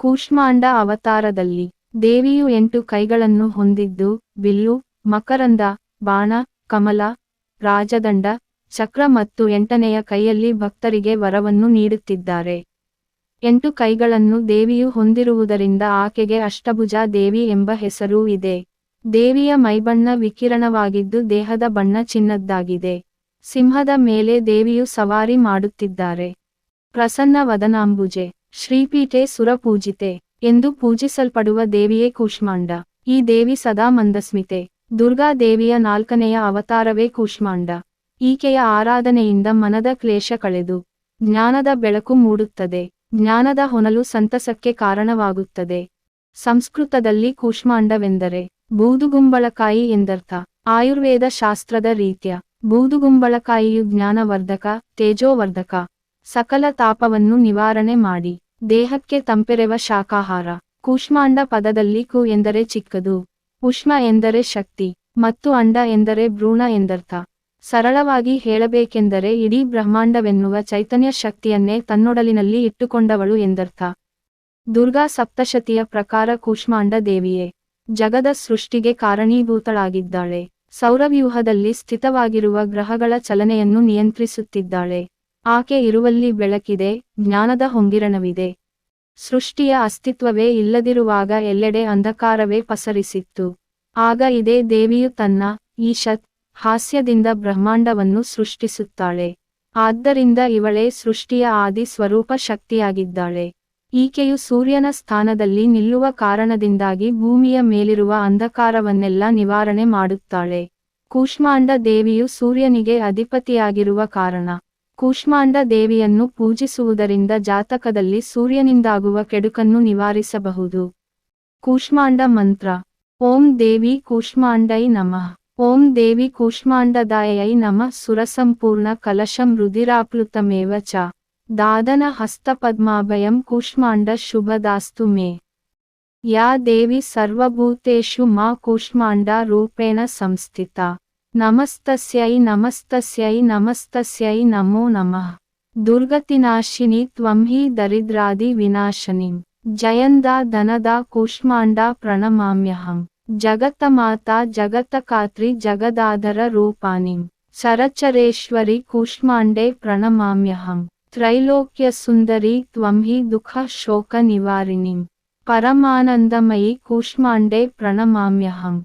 ಕೂಷ್ಮಾಂಡ ಅವತಾರದಲ್ಲಿ ದೇವಿಯು ಎಂಟು ಕೈಗಳನ್ನು ಹೊಂದಿದ್ದು, ಬಿಲ್ಲು, ಮಕರಂದ, ಬಾಣ, ಕಮಲ, ರಾಜದಂಡ, ಚಕ್ರ ಮತ್ತು ಎಂಟನೆಯ ಕೈಯಲ್ಲಿ ಭಕ್ತರಿಗೆ ವರವನ್ನು ನೀಡುತ್ತಿದ್ದಾರೆ. ಎಂಟು ಕೈಗಳನ್ನು ದೇವಿಯು ಹೊಂದಿರುವುದರಿಂದ ಆಕೆಗೆ ಅಷ್ಟಭುಜ ದೇವಿ ಎಂಬ ಹೆಸರೂ ಇದೆ. ದೇವಿಯ ಮೈಬಣ್ಣ ವಿಕಿರಣವಾಗಿದ್ದು ದೇಹದ ಬಣ್ಣ ಚಿನ್ನದ್ದಾಗಿದೆ. ಸಿಂಹದ ಮೇಲೆ ದೇವಿಯು ಸವಾರಿ ಮಾಡುತ್ತಿದ್ದಾರೆ. ಪ್ರಸನ್ನ ವದನಾಂಬುಜೆ. ಶ್ರೀಪೀಠೆ ಸುರಪೂಜಿತೆ ಎಂದು ಪೂಜಿಸಲ್ಪಡುವ ದೇವಿಯೇ ಕೂಷ್ಮಾಂಡ. ಈ ದೇವಿ ಸದಾ ಮಂದಸ್ಮಿತೆ. ದುರ್ಗಾ ದೇವಿಯ ನಾಲ್ಕನೆಯ ಅವತಾರವೇ ಕೂಷ್ಮಾಂಡ. ಈಕೆಯ ಆರಾಧನೆಯಿಂದ ಮನದ ಕ್ಲೇಶ ಕಳೆದು ಜ್ಞಾನದ ಬೆಳಕು ಮೂಡುತ್ತದೆ. ಜ್ಞಾನದ ಹೊನಲು ಸಂತಸಕ್ಕೆ ಕಾರಣವಾಗುತ್ತದೆ. ಸಂಸ್ಕೃತದಲ್ಲಿ ಕೂಷ್ಮಾಂಡವೆಂದರೆ ಬೂದುಗುಂಬಳಕಾಯಿ ಎಂದರ್ಥ. ಆಯುರ್ವೇದ ಶಾಸ್ತ್ರದ ರೀತ್ಯ. ಬೂದುಗುಂಬಳಕಾಯಿಯು ಜ್ಞಾನವರ್ಧಕ, ತೇಜೋವರ್ಧಕ ಸಕಲ ತಾಪವನ್ನು ನಿವಾರಣೆ ಮಾಡಿ. ದೇಹಕ್ಕೆ ತಂಪೆರೆವ ಶಾಖಾಹಾರ ಕೂಷ್ಮಾಂಡ ಪದದಲ್ಲಿ ಕು ಎಂದರೆ ಚಿಕ್ಕದು, ಉಷ್ಮ ಎಂದರೆ ಶಕ್ತಿ, ಮತ್ತು ಅಂಡ ಎಂದರೆ ಭ್ರೂಣ ಎಂದರ್ಥ. ಸರಳವಾಗಿ ಹೇಳಬೇಕೆಂದರೆ ಇಡೀ ಬ್ರಹ್ಮಾಂಡವೆನ್ನುವ ಚೈತನ್ಯ ಶಕ್ತಿಯನ್ನೇ ತನ್ನೊಡಲಿನಲ್ಲಿ ಇಟ್ಟುಕೊಂಡವಳು ಎಂದರ್ಥ. ದುರ್ಗಾ ಸಪ್ತಶತಿಯ ಪ್ರಕಾರ ಕೂಷ್ಮಾಂಡ ದೇವಿಯೇ. ಜಗದ ಸೃಷ್ಟಿಗೆ ಕಾರಣೀಭೂತಳಾಗಿದ್ದಾಳೆ. ಸೌರವ್ಯೂಹದಲ್ಲಿ ಸ್ಥಿತವಾಗಿರುವ ಗ್ರಹಗಳ ಚಲನೆಯನ್ನು ನಿಯಂತ್ರಿಸುತ್ತಿದ್ದಾಳೆ. ಆಕೆ ಇರುವಲ್ಲಿ ಬೆಳಕಿದೆ, ಜ್ಞಾನದ ಹೊಂಗಿರಣವಿದೆ. ಸೃಷ್ಟಿಯ ಅಸ್ತಿತ್ವವೇ ಇಲ್ಲದಿರುವಾಗ ಎಲ್ಲೆಡೆ ಅಂಧಕಾರವೇ ಪಸರಿಸಿತ್ತು. ಆಗ ಇದೇ ದೇವಿಯು ತನ್ನ ಈಶತ್ ಹಾಸ್ಯದಿಂದ ಬ್ರಹ್ಮಾಂಡವನ್ನು ಸೃಷ್ಟಿಸುತ್ತಾಳೆ. ಆದ್ದರಿಂದ ಇವಳೇ ಸೃಷ್ಟಿಯ ಆದಿ ಸ್ವರೂಪ ಶಕ್ತಿಯಾಗಿದ್ದಾಳೆ. ಈಕೆಯು ಸೂರ್ಯನ ಸ್ಥಾನದಲ್ಲಿ ನಿಲ್ಲುವ ಕಾರಣದಿಂದಾಗಿ ಭೂಮಿಯ ಮೇಲಿರುವ ಅಂಧಕಾರವನ್ನೆಲ್ಲ ನಿವಾರಣೆ ಮಾಡುತ್ತಾಳೆ. ಕೂಷ್ಮಾಂಡ ದೇವಿಯು ಸೂರ್ಯನಿಗೆ ಅಧಿಪತಿಯಾಗಿರುವ ಕಾರಣ. ಕೂಷ್ಮಾಂಡ ದೇವಿಯನ್ನು ಪೂಜಿಸುವುದರಿಂದ ಜಾತಕದಲ್ಲಿ ಸೂರ್ಯನಿಂದಾಗುವ ಕೆಡುಕನ್ನು ನಿವಾರಿಸಬಹುದು. ಕೂಷ್ಮಾಂಡ ಮಂತ್ರ. ಓಂ ದೇವಿ ಕೂಷ್ಮಾಂಡೈ ನಮಃ. ಓಂ ದೇವಿ ಕೂಷ್ಮಾಂಡದಾಯೈ ನಮಃ. ಸುರಸಂಪೂರ್ಣ ಕಲಶಂ ರುದಿರಾಪ್ಲುತಮೇವ ಚ. ದಾದನ ಹಸ್ತಪದ್ಮಾಭಯಂ ಕೂಷ್ಮಾಂಡ ಶುಭದಾಸ್ತು ಮೇ. ಯಾ ದೇವಿ ಸರ್ವಭೂತೇಷು ಮಾ ಕೂಷ್ಮಾಂಡ ರೂಪೇಣ ಸಂಸ್ಥಿತಾ. नमस्तस्यै नमस्तस्यै नमस्तस्यै नमो नमः। दुर्गतिनाशिनी त्वं हि दरिद्रादिविनाशनीं जयन्दा धनदा कूष्माण्डा प्रणमाम्यहं। जगतमाता, जगतकात्रि जगदाधररूपाणिं सरचरेश्वरी कूष्माण्डे प्रणमाम्यहं। त्रैलोक्यसुन्दरी त्वं हि दुःखशोकनिवारिणीं परमानन्दमयि कूष्माण्डे प्रणमाम्यहं।